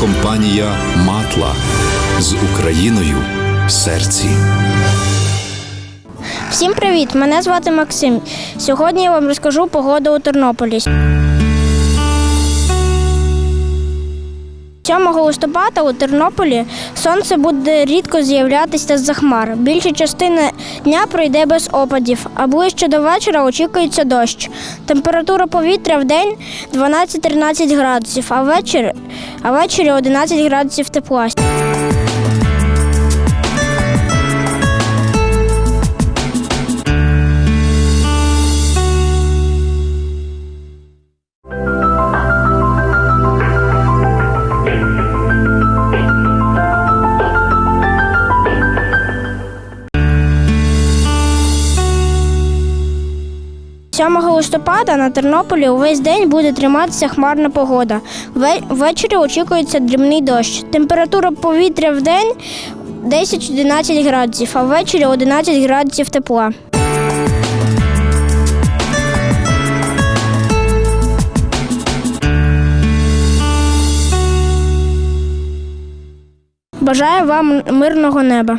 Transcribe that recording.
компанія Матла з Україною в серці. Всім привіт! Мене звати Максим. Сьогодні я вам розкажу погоду у Тернополі. 7 листопада у Тернополі сонце буде рідко з'являтися з-за хмар. Більша частина дня пройде без опадів, а ближче до вечора очікується дощ. Температура повітря в день 12-13 градусів, а ввечері, а ввечері 11 градусів тепла. – 7 листопада на Тернополі увесь день буде триматися хмарна погода. Ввечері очікується дрібний дощ. Температура повітря в день 10-11 градусів, а ввечері 11 градусів тепла. Бажаю вам мирного неба.